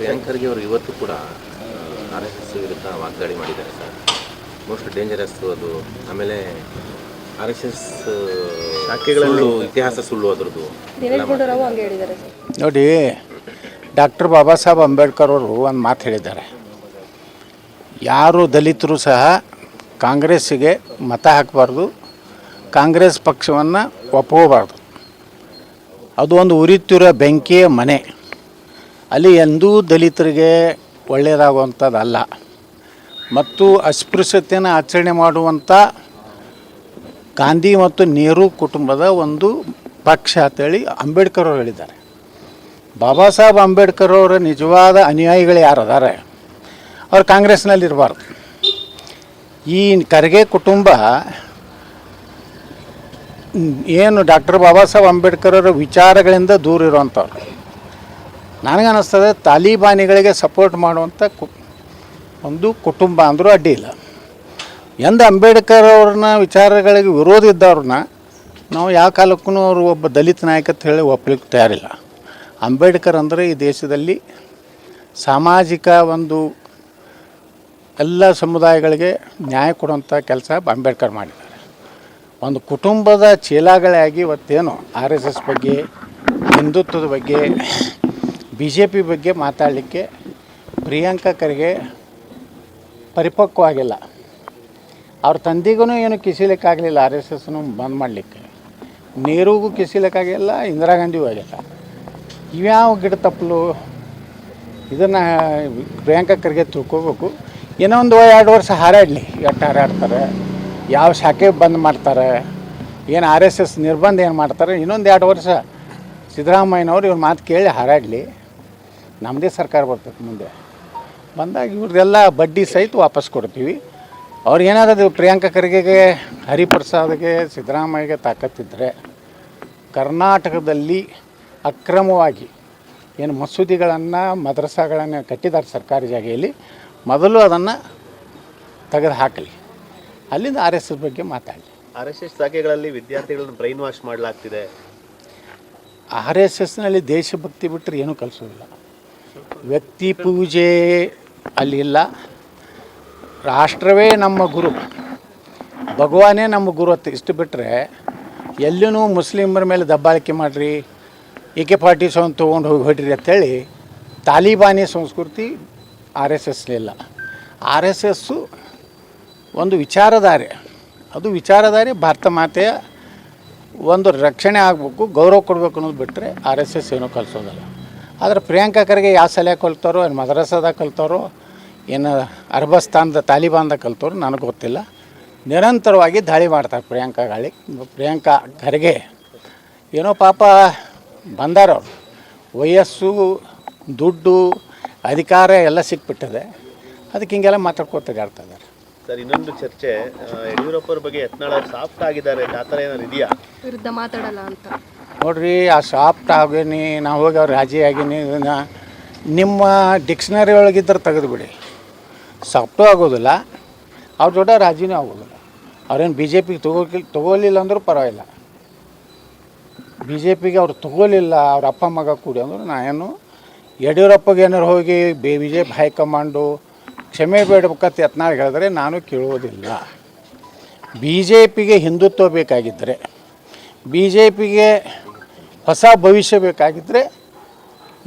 ಪ್ರಿಯಾಂಕ್ ಖರ್ಗೆ ಅವರು ಇವತ್ತು ಕೂಡ ಆರ್ ಎಸ್ ಎಸ್ ವಿರುದ್ಧ ವಾಗ್ದಾಳಿ ಮಾಡಿದ್ದಾರೆ ಸರ್. ಮೋಸ್ಟ್ ಡೇಂಜರಸ್ ಅದು. ಆಮೇಲೆ ಆರ್ ಎಸ್ ಎಸ್ ಶಾಖೆಗಳಲ್ಲೂ ಇತಿಹಾಸ ಸುಳ್ಳು ಅದರದ್ದು ನೋಡಿ ಡಾಕ್ಟರ್ ಬಾಬಾ ಸಾಹೇಬ್ ಅಂಬೇಡ್ಕರ್ ಅವರು ಒಂದು ಮಾತು ಹೇಳಿದ್ದಾರೆ. ಯಾರು ದಲಿತರು ಸಹ ಕಾಂಗ್ರೆಸ್ಸಿಗೆ ಮತ ಹಾಕಬಾರ್ದು ಕಾಂಗ್ರೆಸ್ ಪಕ್ಷವನ್ನು ಒಪ್ಪಬಾರ್ದು ಅದು ಒಂದು ಉರಿತಿರೋ ಬೆಂಕಿಯ ಮನೆ. ಅಲ್ಲಿ ಎಂದೂ ದಲಿತರಿಗೆ ಒಳ್ಳೆಯದಾಗುವಂಥದ್ದಲ್ಲ. ಮತ್ತು ಅಸ್ಪೃಶ್ಯತೆಯನ್ನು ಆಚರಣೆ ಮಾಡುವಂಥ ಗಾಂಧಿ ಮತ್ತು ನೆಹರು ಕುಟುಂಬದ ಒಂದು ಪಕ್ಷ ಅಂತೇಳಿ ಅಂಬೇಡ್ಕರ್ ಅವರು ಹೇಳಿದ್ದಾರೆ. ಬಾಬಾ ಸಾಹೇಬ್ ಅಂಬೇಡ್ಕರ್ ಅವರ ನಿಜವಾದ ಅನುಯಾಯಿಗಳು ಯಾರು ಅದಾರೆ? ಅವ್ರು ಕಾಂಗ್ರೆಸ್ನಲ್ಲಿರಬಾರ್ದು ಈ ಖರ್ಗೆ ಕುಟುಂಬ ಏನು ಡಾಕ್ಟರ್ ಬಾಬಾ ಸಾಹೇಬ್ ಅಂಬೇಡ್ಕರ್ ಅವರ ವಿಚಾರಗಳಿಂದ ದೂರ ಇರುವಂಥವ್ರು. ನನಗನ್ನಿಸ್ತದೆ ತಾಲಿಬಾನಿಗಳಿಗೆ ಸಪೋರ್ಟ್ ಮಾಡುವಂಥ ಕು, ಒಂದು ಕುಟುಂಬ ಅಂದರೂ ಅಡ್ಡಿ ಇಲ್ಲ. ಎಂದು ಅಂಬೇಡ್ಕರ್ ಅವ್ರನ್ನ ವಿಚಾರಗಳಿಗೆ ವಿರೋಧ ಇದ್ದವ್ರನ್ನ ನಾವು ಯಾವ ಕಾಲಕ್ಕೂ ಅವರು ಒಬ್ಬ ದಲಿತ ನಾಯಕ ಅಂತ ಹೇಳಿ ಒಪ್ಪಲಿಕ್ಕೆ ತಯಾರಿಲ್ಲ. ಅಂಬೇಡ್ಕರ್ ಅಂದರೆ ಈ ದೇಶದಲ್ಲಿ ಸಾಮಾಜಿಕ ಒಂದು ಎಲ್ಲ ಸಮುದಾಯಗಳಿಗೆ ನ್ಯಾಯ ಕೊಡುವಂಥ ಕೆಲಸ ಅಂಬೇಡ್ಕರ್ ಮಾಡಿದ್ದಾರೆ. ಒಂದು ಕುಟುಂಬದ ಚೀಲಾಗಳಾಗಿ ಇವತ್ತೇನು ಆರ್ ಎಸ್ ಎಸ್ ಬಗ್ಗೆ ಹಿಂದುತ್ವದ ಬಗ್ಗೆ ಬಿ ಜೆ ಪಿ ಬಗ್ಗೆ ಮಾತಾಡಲಿಕ್ಕೆ ಪ್ರಿಯಾಂಕಾ ಖರ್ಗೆ ಪರಿಪಕ್ವವಾಗಿಲ್ಲ. ಅವ್ರ ತಂದೆಗೂ ಏನು ಕಿಸಿಲಿಕ್ಕಾಗಲಿಲ್ಲ, ಆರ್ ಎಸ್ ಎಸ್ನು ಬಂದ್ ಮಾಡಲಿಕ್ಕೆ. ನೆಹರುಗೂ ಕಿಸಿಲಿಕ್ಕಾಗಿಲ್ಲ ಇಂದಿರಾ ಗಾಂಧಿಗೂ ಆಗಿಲ್ಲ. ಇವ್ಯಾವ ಗಿಡ ತಪ್ಪಲು ಇದನ್ನು ಪ್ರಿಯಾಂಕಾ ಖರ್ಗೆ ತಿಳ್ಕೋಬೇಕು. ಏನೋ ಒಂದು ಎರಡು ವರ್ಷ ಹಾರಾಡಲಿ, ಎಷ್ಟು ಹಾರಾಡ್ತಾರೆ, ಯಾವ ಶಾಖೆ ಬಂದ್ ಮಾಡ್ತಾರೆ, ಏನು ಆರ್ ಎಸ್ ಎಸ್ ನಿರ್ಬಂಧ ಏನು ಮಾಡ್ತಾರೆ, ಇನ್ನೊಂದು ಎರಡು ವರ್ಷ ಸಿದ್ದರಾಮಯ್ಯನವ್ರು ಇವ್ರ ಮಾತು ಕೇಳಿ ಹಾರಾಡಲಿ. ನಮ್ಮದೇ ಸರ್ಕಾರ ಬರ್ತೈತೆ ಮುಂದೆ. ಬಂದಾಗ ಇವ್ರದ್ದೆಲ್ಲ ಬಡ್ಡಿ ಸಹಿತ ವಾಪಸ್ ಕೊಡ್ತೀವಿ. ಅವ್ರು ಪ್ರಿಯಾಂಕ ಪ್ರಿಯಾಂಕಾ ಖರ್ಗೆಗೆ ಹರಿಪ್ರಸಾದ್ಗೆ ಸಿದ್ದರಾಮಯ್ಯಗೆ ತಾಕತ್ತಿದ್ದರೆ ಕರ್ನಾಟಕದಲ್ಲಿ ಅಕ್ರಮವಾಗಿ ಏನು ಮಸೂದಿಗಳನ್ನು ಮದ್ರಸಾಗಳನ್ನು ಕಟ್ಟಿದ್ದಾರೆ ಸರ್ಕಾರಿ ಜಾಗೆಯಲ್ಲಿ ಮೊದಲು ಅದನ್ನು ತೆಗೆದು ಹಾಕಲಿ ಅಲ್ಲಿಂದ ಆರ್ ಎಸ್ ಎಸ್ ಬಗ್ಗೆ ಮಾತಾಡಲಿ ಆರ್ ಎಸ್ ಎಸ್ ಶಾಖೆಗಳಲ್ಲಿ ವಿದ್ಯಾರ್ಥಿಗಳನ್ನು ಬ್ರೈನ್ ವಾಶ್ ಮಾಡಲಾಗ್ತಿದೆ. ಆರ್ ಎಸ್ ಎಸ್ನಲ್ಲಿ ದೇಶಭಕ್ತಿ ಬಿಟ್ಟರೆ ಏನೂ ಕಲಿಸೋದಿಲ್ಲ. ವ್ಯಕ್ತಿ ಪೂಜೆ ಅಲ್ಲಿಲ್ಲ ರಾಷ್ಟ್ರವೇ ನಮ್ಮ ಗುರು. ಭಗವಾನೇ ನಮ್ಮ ಗುರು ಅಂತ ಇಷ್ಟು ಬಿಟ್ಟರೆ ಎಲ್ಲೂ ಮುಸ್ಲಿಮರ ಮೇಲೆ ದಬ್ಬಾಳಿಕೆ ಮಾಡಿರಿ, ಎ ಕೆ ಫಾರ್ಟಿ ಸೆವೆನ್ ತೊಗೊಂಡು ಹೋಗಿ ಹೊಡ್ರಿ ಅಂತೇಳಿ ತಾಲಿಬಾನಿ ಸಂಸ್ಕೃತಿ ಆರ್ ಎಸ್ ಎಸ್ಲಿಲ್ಲ ಆರ್ ಎಸ್ ಎಸ್ಸು ಒಂದು ವಿಚಾರಧಾರೆ. ಅದು ವಿಚಾರಧಾರೆ ಭಾರತ ಮಾತೆಯ ಒಂದು ರಕ್ಷಣೆ ಆಗಬೇಕು, ಗೌರವ ಕೊಡಬೇಕು ಅನ್ನೋದು ಬಿಟ್ಟರೆ ಆರ್ ಎಸ್ ಎಸ್ ಏನೂ ಕಲಿಸೋದಲ್ಲ. ಆದರೆ ಪ್ರಿಯಾಂಕಾ ಖರ್ಗೆ ಯಾವ ಸಲಹೆ ಕಲ್ತಾರೋ ಏನು ಮದ್ರಾಸದಾಗ ಕಲ್ತವ್ರು ಏನು ಅರ್ಬಸ್ತಾನದ ತಾಲಿಬಾನ್ದಾಗ ಕಲ್ತವ್ರು ನನಗೆ ಗೊತ್ತಿಲ್ಲ. ನಿರಂತರವಾಗಿ ದಾಳಿ ಮಾಡ್ತಾರೆ ಪ್ರಿಯಾಂಕಾ ಗಾಳಿ. ಪ್ರಿಯಾಂಕಾ ಖರ್ಗೆ ಏನೋ ಪಾಪ ಬಂದಾರವ್ರು ವಯಸ್ಸು ದುಡ್ಡು ಅಧಿಕಾರ ಎಲ್ಲ ಸಿಕ್ಬಿಟ್ಟಿದೆ. ಅದಕ್ಕೆ ಹಿಂಗೆಲ್ಲ ಮಾತಾಡ್ಕೋತ ತಿರ್ಗಾಡ್ತಾ ಇದ್ದಾರೆ. ಸರ್ ಇನ್ನೊಂದು ಚರ್ಚೆ ಯಡಿಯೂರಪ್ಪರ ಬಗ್ಗೆ ಯತ್ನಾಳ್ ಸಾಫ್ಟ್ ಆಗಿದ್ದಾರೆ ಆ ಥರ ಏನಾದ್ರು ಇದೆಯಾ? ವಿರುದ್ಧ ಮಾತಾಡಲ್ಲ ಅಂತ. ನೋಡ್ರಿ, ಆ ಸಾಫ್ಟ್ ಆಗೇನಿ, ನಾ ಹೋಗಿ ಅವ್ರು ರಾಜಿ ಆಗೀನಿ, ಇದನ್ನ ನಿಮ್ಮ ಡಿಕ್ಷ್ನರಿ ಒಳಗಿದ್ರೆ ತೆಗೆದುಬಿಡಿ ಸಾಫ್ಟು ಆಗೋದಿಲ್ಲ, ಅವ್ರ ಜೊತೆ ರಾಜಿನೂ ಆಗೋದಿಲ್ಲ. ಅವ್ರೇನು ಬಿ ಜೆ ಪಿಗೆ ತಗೋಕಿ ತಗೋಲಿಲ್ಲ ಅಂದರೂ ಪರವಾಗಿಲ್ಲ. ಬಿ ಜೆ ಪಿಗೆ ಅವ್ರು ತಗೋಲಿಲ್ಲ, ಅವ್ರ ಅಪ್ಪ ಮಗ ಕೂಡಿ ಅಂದ್ರೆ ನಾನೇನು ಯಡಿಯೂರಪ್ಪಗೆ ಏನಾರು ಹೋಗಿ B B J P high command ಕ್ಷಮೆ ಬೇಡಬೇಕಂತ ಯತ್ನಾಳ್ ಹೇಳಿದ್ರೆ ನಾನು ಕೇಳುವುದಿಲ್ಲ. ಬಿ ಜೆ ಪಿಗೆ ಹಿಂದುತ್ವ ಬೇಕಾಗಿದ್ದರೆ ಬಿ ಜೆ ಪಿಗೆ ಹೊಸ ಭವಿಷ್ಯ ಬೇಕಾಗಿದ್ದರೆ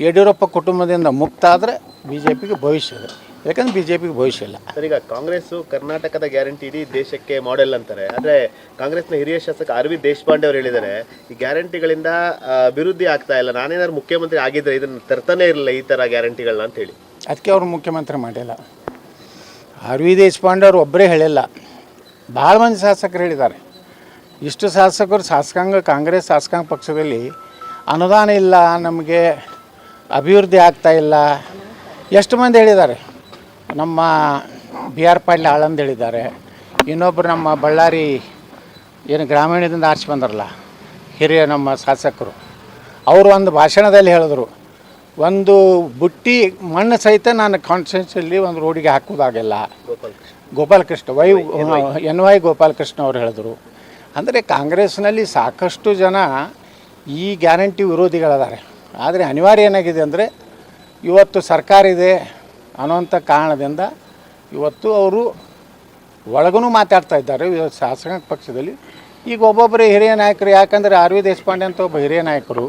ಯಡಿಯೂರಪ್ಪ ಕುಟುಂಬದಿಂದ ಮುಕ್ತ ಆದರೆ ಬಿ ಜೆ ಪಿಗೆ ಭವಿಷ್ಯ ಇದೆ. ಯಾಕಂದ್ರೆ ಬಿ ಜೆ ಪಿಗೆ ಭವಿಷ್ಯ ಇಲ್ಲ. ಸರ್ ಈಗ ಕಾಂಗ್ರೆಸ್ ಕರ್ನಾಟಕದ ಗ್ಯಾರಂಟಿ ಇಡೀ ದೇಶಕ್ಕೆ ಮಾಡೆಲ್ ಅಂತಾರೆ. ಆದ್ರೆ ಕಾಂಗ್ರೆಸ್ನ ಹಿರಿಯ ಶಾಸಕ ಆರ್ ವಿ ದೇಶಪಾಂಡೆ ಅವರು ಹೇಳಿದ್ದಾರೆ ಈ ಗ್ಯಾರಂಟಿಗಳಿಂದ ಅಭಿವೃದ್ಧಿ ಆಗ್ತಾ ಇಲ್ಲ. ನಾನೇನಾದ್ರು ಮುಖ್ಯಮಂತ್ರಿ ಆಗಿದ್ರೆ ಇದನ್ನು ತರ್ತಾನೆ ಇರಲಿಲ್ಲ ಈ ತರ ಗ್ಯಾರಂಟಿಗಳನ್ನ ಅಂತ ಹೇಳಿ. ಅದಕ್ಕೆ ಅವರು ಮುಖ್ಯಮಂತ್ರಿ ಮಾಡಿಲ್ಲ. ಆರ್ ವಿ ದೇಶಪಾಂಡೆ ಅವರು ಒಬ್ಬರೇ ಹೇಳಿಲ್ಲ. ಭಾಳ ಮಂದಿ ಶಾಸಕರು ಹೇಳಿದ್ದಾರೆ. ಇಷ್ಟು ಶಾಸಕರು ಶಾಸಕಾಂಗ ಕಾಂಗ್ರೆಸ್ ಶಾಸಕಾಂಗ ಪಕ್ಷದಲ್ಲಿ ಅನುದಾನ ಇಲ್ಲ ನಮಗೆ ಅಭಿವೃದ್ಧಿ ಆಗ್ತಾ ಇಲ್ಲ. ಎಷ್ಟು ಮಂದಿ ಹೇಳಿದ್ದಾರೆ? ನಮ್ಮ ಬಿ ಆರ್ ಪಾಟೀಲ್ ಆಳಂದ್ ಹೇಳಿದ್ದಾರೆ. ಇನ್ನೊಬ್ಬರು ನಮ್ಮ ಬಳ್ಳಾರಿ ಏನು ಗ್ರಾಮೀಣದಿಂದ ಆರಿಸಿ ಬಂದ್ರಲ್ಲ ಹಿರಿಯ ನಮ್ಮ ಶಾಸಕರು. ಅವರು ಒಂದು ಭಾಷಣದಲ್ಲಿ ಹೇಳಿದ್ರು ಒಂದು ಬುಟ್ಟಿ ಮಣ್ಣು ಸಹಿತ ನಾನು ಕಾನ್ಸ್ಟಿಟ್ಯೂನ್ಸಿಯಲ್ಲಿ ಒಂದು ರೋಡಿಗೆ ಹಾಕೋದಾಗಿಲ್ಲ Gopalakrishna Y. N Y Gopalakrishna ಅವರು ಹೇಳಿದ್ರು. ಅಂದರೆ ಕಾಂಗ್ರೆಸ್ನಲ್ಲಿ ಸಾಕಷ್ಟು ಜನ ಈ ಗ್ಯಾರಂಟಿ ವಿರೋಧಿಗಳಿದ್ದಾರೆ ಆದರೆ ಅನಿವಾರ್ಯ ಏನಾಗಿದೆ ಅಂದರೆ, ಇವತ್ತು ಸರ್ಕಾರ ಇದೆ ಅನ್ನೋಂಥ ಕಾರಣದಿಂದ ಇವತ್ತು ಅವರು ಒಳಗೂ ಮಾತಾಡ್ತಾ ಇದ್ದಾರೆ. ಶಾಸಕ ಪಕ್ಷದಲ್ಲಿ ಈಗ ಒಬ್ಬೊಬ್ಬರೇ ಹಿರಿಯ ನಾಯಕರು, ಯಾಕಂದರೆ ಆರ್ ವಿ ದೇಶಪಾಂಡೆ ಅಂತ ಒಬ್ಬ ಹಿರಿಯ ನಾಯಕರು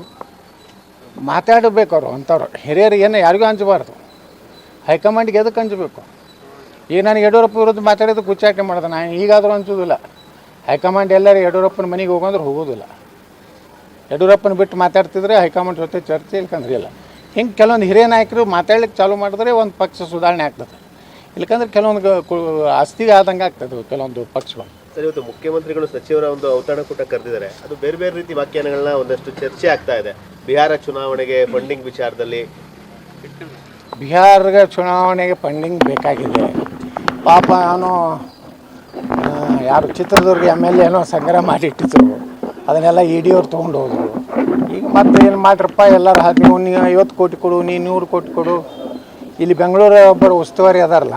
ಮಾತಾಡಬೇಕು ಅವರು ಅಂಥವ್ರು ಹಿರಿಯರು ಏನು ಯಾರಿಗೂ ಹಂಚಬಾರ್ದು ಹೈಕಮಾಂಡ್ಗೆ ಎದಕ್ಕೆ ಹಂಚಬೇಕು ಈಗ ನಾನು ಯಡಿಯೂರಪ್ಪ ವಿರುದ್ಧ ಮಾತಾಡಿದ್ದು ಕುಚ್ಚಾಟೆ ಮಾಡಿದೆ. ನಾನು ಈಗಾದರೂ ಹಂಚೋದಿಲ್ಲ ಹೈಕಮಾಂಡ್ ಎಲ್ಲರೂ ಯಡಿಯೂರಪ್ಪನ ಮನೆಗೆ ಹೋಗಂದ್ರೆ ಹೋಗೋದಿಲ್ಲ. ಯಡಿಯೂರಪ್ಪನ ಬಿಟ್ಟು ಮಾತಾಡ್ತಿದ್ರೆ ಹೈಕಮಾಂಡ್ ಜೊತೆ ಚರ್ಚೆ ಇಲ್ಕಂದ್ರೆ ಇಲ್ಲ. ಹಿಂಗೆ ಕೆಲವೊಂದು ಹಿರಿಯ ನಾಯಕರು ಮಾತಾಡ್ಲಿಕ್ಕೆ ಚಾಲೂ ಮಾಡಿದ್ರೆ ಒಂದು ಪಕ್ಷ ಸುಧಾರಣೆ ಆಗ್ತದೆ. ಇಲ್ಕಂದ್ರೆ ಕೆಲವೊಂದು ಆಸ್ತಿಗೆ ಆದಂಗೆ ಆಗ್ತದೆ ಕೆಲವೊಂದು ಪಕ್ಷಗಳು. ಸರ್ ಇವತ್ತು ಮುಖ್ಯಮಂತ್ರಿಗಳು ಸಚಿವರ ಒಂದು ಔತಣಕೂಟ ಕರೆದಿದ್ದಾರೆ. ಅದು ಬೇರೆ ಬೇರೆ ರೀತಿ ವ್ಯಾಖ್ಯಾನಗಳನ್ನ ಒಂದಷ್ಟು ಚರ್ಚೆ ಆಗ್ತಾ ಇದೆ. ಬಿಹಾರ ಚುನಾವಣೆಗೆ ಫಂಡಿಂಗ್ ವಿಚಾರದಲ್ಲಿ. ಬಿಹಾರದ ಚುನಾವಣೆಗೆ ಫಂಡಿಂಗ್ ಬೇಕಾಗಿದೆ. ಪಾಪ ನಾನು ಯಾರು ಚಿತ್ರದುರ್ಗ ಎಂ ಎಲ್ ಏನೋ ಸಂಗ್ರಹ ಮಾಡಿಟ್ಟಿದ್ರು. ಅದನ್ನೆಲ್ಲ ಇ ಡಿ ಅವ್ರು ತೊಗೊಂಡು ಹೋದರು ಈಗ ಮತ್ತೆ ಏನು ಮಾಡ್ರಪ್ಪ, ಎಲ್ಲರೂ ಹಾಕಿ ನೀವು ಐವತ್ತು ಕೋಟಿ ಕೊಡು, ನೀ ನೂರು ಕೋಟಿ ಕೊಡು. ಇಲ್ಲಿ ಬೆಂಗಳೂರು ಒಬ್ಬರು ಉಸ್ತುವಾರಿ ಅದಾರಲ್ಲ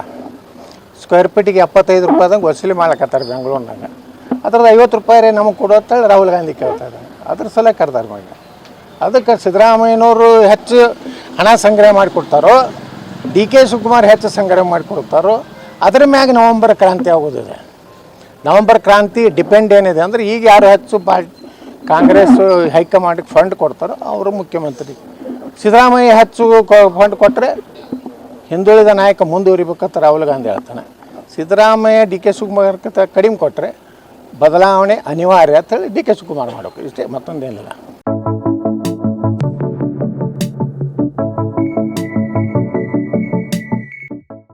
ಸ್ಕ್ವೇರ್ ಫೀಟಿಗೆ ಎಪ್ಪತ್ತೈದು ರೂಪಾಯಿದಂಗೆ ವಸೂಲಿ ಮಾಡ್ಲಕತ್ತಾರೆ ಬೆಂಗಳೂರಿನಾಗ. ಅದ್ರದ್ದು ಐವತ್ತು ರೂಪಾಯಿ ರೀ ನಮಗೆ ಕೊಡು ಅಂತೇಳಿ ರಾಹುಲ್ ಗಾಂಧಿ ಕೇಳ್ತಾರೆ ಅದ್ರ ಸಲ ಕರ್ದಾರ ಮಾಡಿ ಅದಕ್ಕೆ ಸಿದ್ದರಾಮಯ್ಯನವರು ಹೆಚ್ಚು ಹಣ ಸಂಗ್ರಹ ಮಾಡಿಕೊಡ್ತಾರೋ, ಡಿ ಕೆ ಶಿವಕುಮಾರ್ ಹೆಚ್ಚು ಸಂಗ್ರಹ ಮಾಡಿಕೊಡ್ತಾರೋ, ಅದ್ರ ಮ್ಯಾಗ ನವಂಬರ್ ಕ್ರಾಂತಿ ಆಗೋದಿದೆ. ನವಂಬರ್ ಕ್ರಾಂತಿ ಡಿಪೆಂಡ್ ಏನಿದೆ ಅಂದರೆ ಈಗ ಯಾರು ಹೆಚ್ಚು ಪಾರ್ಟಿ ಕಾಂಗ್ರೆಸ್, ಹೈಕಮಾಂಡ್ಗೆ ಫಂಡ್ ಕೊಡ್ತಾರೋ ಅವರು ಮುಖ್ಯಮಂತ್ರಿ. ಸಿದ್ದರಾಮಯ್ಯ ಹೆಚ್ಚು ಫಂಡ್ ಕೊಟ್ಟರೆ ಹಿಂದುಳಿದ ನಾಯಕ ಮುಂದುವರಿಬೇಕಂತ ರಾಹುಲ್ ಗಾಂಧಿ ಹೇಳ್ತಾನೆ. ಸಿದ್ದರಾಮಯ್ಯ, ಡಿ ಕೆ ಶಿವಕುಮಾರ್ ಕಡಿಮೆ ಕೊಟ್ಟರೆ ಬದಲಾವಣೆ ಅನಿವಾರ್ಯ ಅಂತೇಳಿ ಡಿ ಕೆ ಶಿವಕುಮಾರ್ ಮಾಡಬೇಕು ಇಷ್ಟೇ, ಮತ್ತೊಂದೇನಿಲ್ಲ.